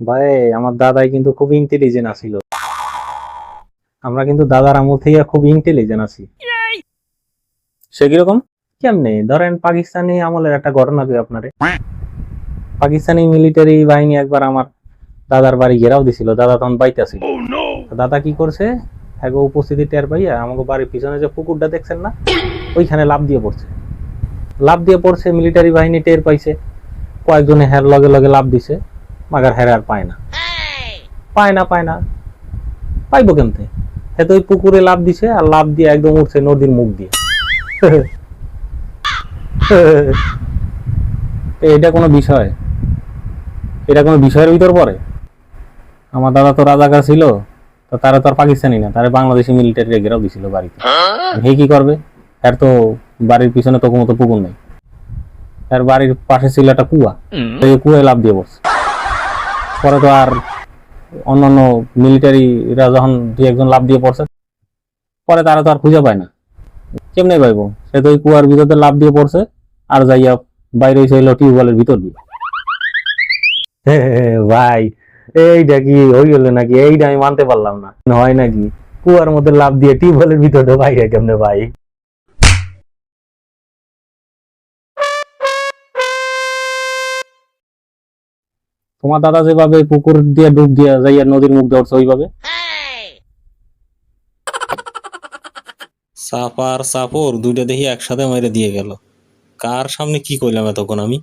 ভাই আমার দাদাই কিন্তু খুব ইন্টেলিজেন্ট আছিল। আমরা কিন্তু দাদার আমল থেকে খুব ইন্টেলিজেন্ট আছি। সে কীরকম? কেমনে? ধরেন পাকিস্তানি আমলের একটা ঘটনা দিই আপনারে। পাকিস্তানি মিলিটারি বাহিনী একবার আমার দাদার বাড়ি ঘেরাও দিছিল দাদা তখন বাইতে ছিল দাদা কি করছে? হ্যাঁ উপস্থিতি টের পাইয়া আমাকে বাড়ির পিছনে যে পুকুরটা দেখছেন না ওইখানে লাভ দিয়ে পড়ছে। লাভ দিয়ে পড়ছে মিলিটারি বাহিনী টের পাইছে। কয়েকজনে হ্যার লগে লগে লাভ দিছে। মাগার হ্যার আর পায় না। পায় না পায় না। পাইবো কেমতে? হ্যাঁ তো ওই পুকুরে লাভ দিছে আর লাভ দিয়ে একদম উঠছে নদীর মুখ দিয়ে। এটা কোনো বিষয়? এটা কোনো বিষয়ের ভিতর পড়ে? আমার দাদা তো রাজাকার ছিল তো তারা তো আর পাকিস্তানি না তারা বাংলাদেশি মিলিটারি ঘেরাও দিছিল বাড়িতে। হে কি করবে? এর তো বাড়ির পিছনে তো কোনো তো পুকুর নেই। এর বাড়ির পাশে ছিল একটা কুয়া তো এই কুয়ায় লাভ দিয়ে পড়ছে পরে তো আর অন্যান্য মিলিটারিরা যখন দু একজন লাভ দিয়ে পড়ছে, পরে তারা তো আর খুঁজে পায় না। কেমনে পাইবো? সে তো ওই কুয়ার ভিতরে লাভ দিয়ে পড়ছে, আর যাইয়া বাইরে এলো টিউবওয়েলের ভিতর দিয়ে। ভাই, এইটা কি ওই হলো নাকি? এইটা আমি মানতে পারলাম না। হয় নাকি? কুয়ার মধ্যে লাভ দিয়ে টিউবওয়েলের ভিতরে বাইরে কেমনে ভাই তোমার দাদা যেভাবে পুকুর দিয়ে ডুব দিয়ে যাইয়া নদীর মুখ ধরছে, ওইভাবে? সাপ আর সাপর দুইটা দেখি একসাথে মেরে দিয়ে গেল। কার সামনে কি করলাম এতক্ষণ আমি?